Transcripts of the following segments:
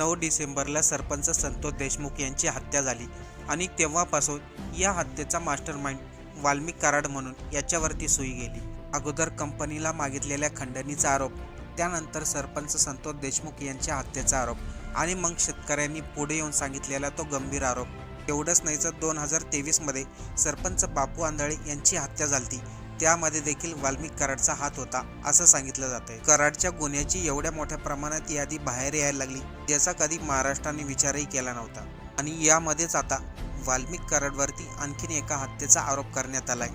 नऊ डिसेंबरला सरपंच संतोष देशमुख यांची हत्या झाली आणि तेव्हापासून या हत्येचा मास्टर माइंड वाल्मिक कराड म्हणून याच्यावरती सुई गेली. अगोदर कंपनीला मागितलेल्या खंडणीचा आरोप त्यानंतर सरपंच संतोष देशमुख यांच्या हत्येचा आरोप आणि मग शेतकऱ्यांनी पुढे येऊन सांगितलेला तो गंभीर आरोप. एवढंच नाही तर दोन हजार तेवीसमध्ये सरपंच बापू आंधळे यांची हत्या झाली त्यामध्ये देखील वाल्मिक कराडचा हात होता असं सांगितलं जातंय. कराडच्या गुन्ह्याची एवढ्या मोठ्या प्रमाणात यादी बाहेर यायला लागली ज्याचा कधी महाराष्ट्राने विचारही केला नव्हता. आणि यामध्येच आता वाल्मिक कराडवरती आणखीन एका हत्येचा आरोप करण्यात आलाय.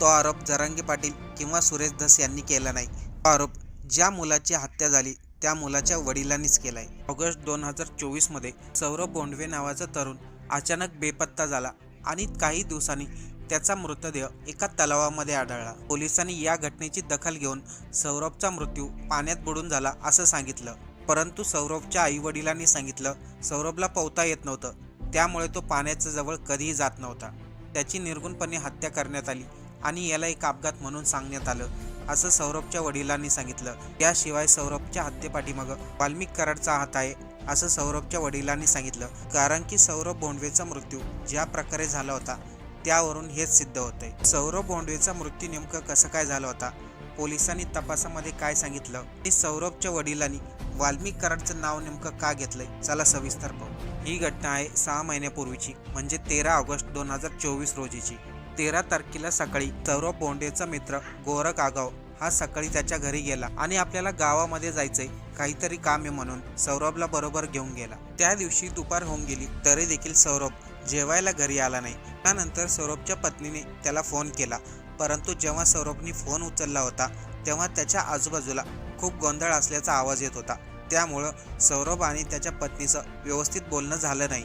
तो आरोप जरांगे पाटील किंवा सुरेश धस यांनी केला नाही. तो आरोप ज्या मुलाची हत्या झाली त्या मुलाच्या वडिलांनीच केलाय. ऑगस्ट दोन हजार चोवीसमध्ये सौरभ बोंडवे नावाचा तरुण अचानक बेपत्ता झाला आणि काही दिवसांनी त्याचा मृतदेह एका तलावामध्ये आढळला. पोलिसांनी या घटनेची दखल घेऊन सौरभचा मृत्यू पाण्यात बुडून झाला असं सांगितलं. परंतु सौरभच्या आई वडिलांनी सांगितलं सौरभला पोहता येत नव्हतं. त्यामुळे तो पाण्याच्या जवळ कधीही जात नव्हता. त्याची निर्गुणपणे हत्या करण्यात आली आणि याला एक अपघात म्हणून सांगण्यात आलं असं सौरभच्या वडिलांनी सांगितलं. त्याशिवाय सौरभच्या हत्येपाठीमागं वाल्मिक कराडचा हात आहे असं सौरभच्या वडिलांनी सांगितलं. कारण की सौरभ बोंडवेचा मृत्यू ज्या प्रकारे झाला होता त्यावरून हेच सिद्ध होतंय. सौरभ भोंडवेचा मृत्यू नेमकं कसं काय झाला होता? पोलिसांनी तपासामध्ये काय सांगितलं? आणि सौरभच्या वडिलांनी वाल्मिक कराडचं नाव नेमकं का घेतलंय? चला सविस्तर पाहू. ही घटना आहे सहा महिन्यापूर्वीची म्हणजे तेरा ऑगस्ट दोन हजार चोवीस रोजीची. तेरा तारखेला सकाळी सौरभ बोंडेचा मित्र गोरख आगाव हा सकाळी त्याच्या घरी गेला आणि आपल्याला गावामध्ये जायचंय काहीतरी काम आहे म्हणून सौरभला बरोबर घेऊन गेला. त्या दिवशी दुपार होऊन गेली तरी देखील सौरभ जेवायला घरी आला नाही. त्यानंतर सौरभच्या पत्नीने त्याला फोन केला. परंतु जेव्हा सौरभने फोन उचलला होता तेव्हा त्याच्या आजूबाजूला खूप गोंधळ असल्याचा आवाज येत होता. त्यामुळं सौरभ आणि त्याच्या पत्नीचं व्यवस्थित बोलणं झालं नाही.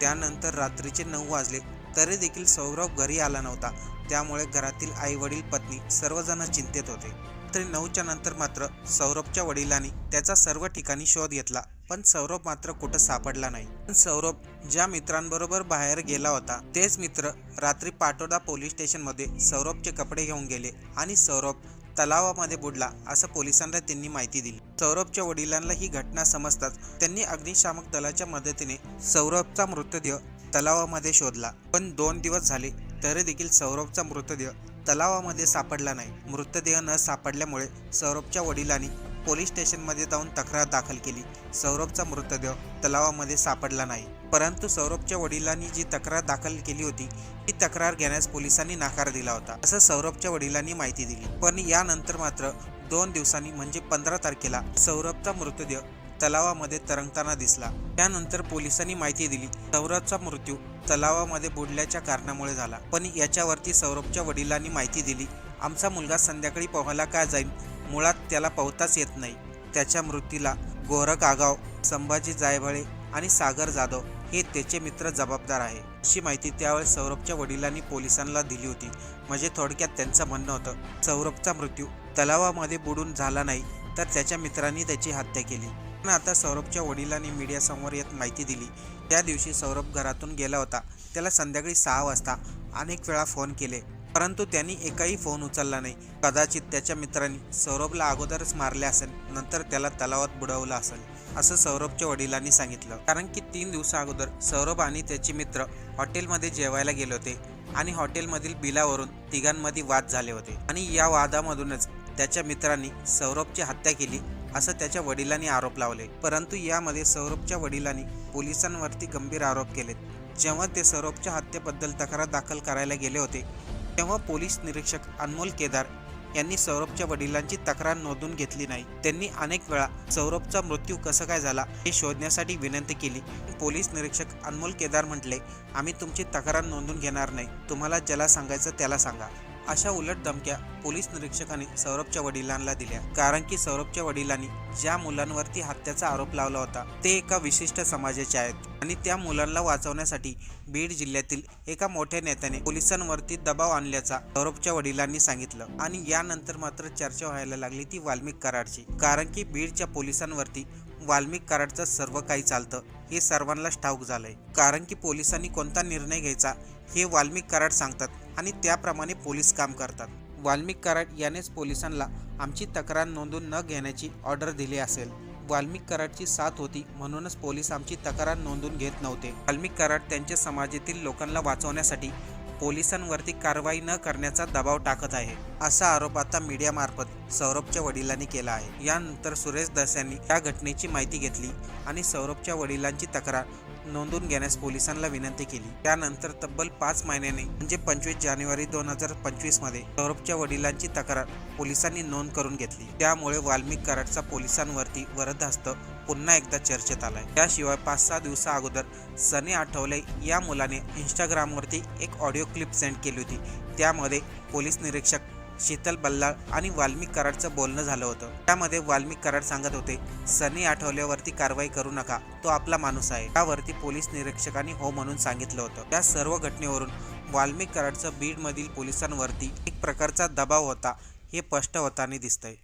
त्यानंतर रात्रीचे नऊ वाजले. तरी देखील सौरभ घरी आला नव्हता. त्यामुळे घरातील आई वडील पत्नी सर्वजण चिंतेत होते. रात्री नऊच्या नंतर मात्र सौरभच्या वडिलांनी त्याचा सर्व ठिकाणी शोध घेतला. पण सौरभ मात्र कुठं सापडला नाही. पण सौरभ ज्या मित्रांबरोबर बाहेर गेला होता तेच मित्र रात्री पाटोदा पोलीस स्टेशनमध्ये सौरभचे कपडे घेऊन गेले आणि सौरभ तलावामध्ये बुडला असं पोलिसांना त्यांनी माहिती दिली. सौरभच्या वडिलांना ही घटना समजताच त्यांनी अग्निशामक दलाच्या मदतीने सौरभचा मृतदेह तलावामध्ये शोधला. पण दोन दिवस झाले तरी देखील सौरभचा मृतदेह तलावामध्ये सापडला नाही. मृतदेह न सापडल्यामुळे सौरभच्या वडिलांनी पोलीस स्टेशनमध्ये जाऊन तक्रार दाखल केली. सौरभचा मृतदेह तलावामध्ये सापडला नाही. परंतु सौरभच्या वडिलांनी जी तक्रार दाखल केली होती ती तक्रार घेण्यास पोलिसांनी नकार दिला होता असं सौरभच्या वडिलांनी माहिती दिली. पण यानंतर मात्र दोन दिवसांनी म्हणजे पंधरा तारखेला सौरभचा मृतदेह तलावामध्ये तरंगताना दिसला. त्यानंतर पोलिसांनी माहिती दिली सौरभचा मृत्यू तलावामध्ये बुडल्याच्या कारणामुळे झाला. पण याच्यावरती सौरभच्या वडिलांनी माहिती दिली आमचा मुलगा संध्याकाळी पोहायला काय जाईल मुळात त्याला पाहताच येत नाही. त्याच्या मृत्यूला गोरख आगाव संभाजी जायभळे आणि सागर जाधव हे त्याचे मित्र जबाबदार आहे. अशी माहिती त्यावेळेस सौरभच्या वडिलांनी पोलिसांना दिली होती. म्हणजे थोडक्यात त्यांचं म्हणणं होतं सौरभचा मृत्यू तलावामध्ये बुडून झाला नाही तर त्याच्या मित्रांनी त्याची हत्या केली. पण आता सौरभच्या वडिलांनी मीडियासमोर येत माहिती दिली. त्या दिवशी सौरभ घरातून गेला होता. त्याला संध्याकाळी सहा वाजता अनेक वेळा फोन केले. परंतु त्यांनी एकाही फोन उचलला नाही. कदाचित त्याच्या मित्रांनी सौरभला अगोदरच मारले असेल नंतर त्याला तलावात बुडवलं असेल असं सौरभच्या वडिलांनी सांगितलं. कारण की तीन दिवसा अगोदर सौरभ आणि त्याचे मित्र हॉटेलमध्ये जेवायला गेले होते आणि हॉटेलमधील बिलावरून तिघांमध्ये वाद झाले होते. आणि या वादामधूनच त्याच्या मित्रांनी सौरभची हत्या केली असं त्याच्या वडिलांनी आरोप लावले. परंतु यामध्ये सौरभच्या वडिलांनी पोलिसांवरती गंभीर आरोप केलेत. जेव्हा ते सौरभच्या हत्येबद्दल तक्रार दाखल करायला गेले होते तेव्हा पोलीस निरीक्षक अनमोल केदार यांनी सौरभच्या वडिलांची तक्रार नोंदून घेतली नाही. त्यांनी अनेक वेळा सौरभचा मृत्यू कसं काय झाला हे शोधण्यासाठी विनंती केली. पोलीस निरीक्षक अनमोल केदार म्हटले आम्ही तुमची तक्रार नोंदून घेणार नाही. तुम्हाला ज्याला सांगायचं त्याला सांगा. अशा उलट धमक्या पोलीस निरीक्षकाने सौरभच्या वडिलांना दिल्या. कारण की सौरभच्या वडिलांनी ज्या मुलांवरती हत्याचा आरोप लावला होता ते एका विशिष्ट समाजाचे आहेत. आणि त्या मुलांना वाचवण्यासाठी बीड जिल्ह्यातील एका मोठ्या नेत्याने पोलिसांवरती दबाव आणल्याचा सौरभच्या वडिलांनी सांगितलं. आणि यानंतर मात्र चर्चा व्हायला लागली ती वाल्मिक कराडची. कारण की बीडच्या पोलिसांवरती वाल्मिक कराडचं सर्व काही चालतं हे सर्वांनाच ठाऊक झालंय. कारण की पोलिसांनी कोणता निर्णय घ्यायचा हे वाल्मिक कराड सांगतात. आणि त्याप्रमाणे पोलीस काम करतात. वाल्मिक कराड यानेच पोलिसांना आमची तक्रार नोंदून न घेण्याची ऑर्डर दिली असेल. वाल्मिक कराडची साथ होती म्हणूनच पोलीस आमची तक्रार नोंदून घेत नव्हते. वाल्मिक कराड त्यांच्या समाजातील लोकांना वाचवण्यासाठी पोलिसांवरती कारवाई न करण्याचा दबाव टाकत आहे असा आरोप आता मीडियामार्फत सौरभच्या वडिलांनी केला आहे. यानंतर सुरेश दस यांनी या घटनेची माहिती घेतली आणि सौरभच्या वडिलांची तक्रार नोंदवून घेण्यास पोलिसांना विनंती केली. त्यानंतर तब्बल पाच महिन्याने म्हणजे पंचवीस जानेवारी दोन हजार पंचवीसमध्ये सौरभच्या वडिलांची तक्रार पोलिसांनी नोंद करून घेतली. त्यामुळे वाल्मिक कराडचा पोलिसांवरती वरदहस्त पुन्हा एकदा चर्चेत आलाय. त्याशिवाय पाच सहा दिवसा अगोदर सनी आठवले या मुलाने इंस्टाग्रामवरती एक ऑडिओ क्लिप सेंड केली होती. त्यामध्ये पोलीस निरीक्षक शीतल बल्लाळ आणि वाल्मिक कराडचं बोलणं झालं होतं. त्यामध्ये वाल्मिक कराड सांगत होते सनी आठवल्यावरती कारवाई करू नका तो आपला माणूस आहे. त्यावरती पोलीस निरीक्षकांनी हो म्हणून सांगितलं होतं. त्या सर्व घटनेवरून वाल्मिक कराडचं बीडमधील पोलिसांवरती एक प्रकारचा दबाव होता हे स्पष्ट होताना दिसतंय.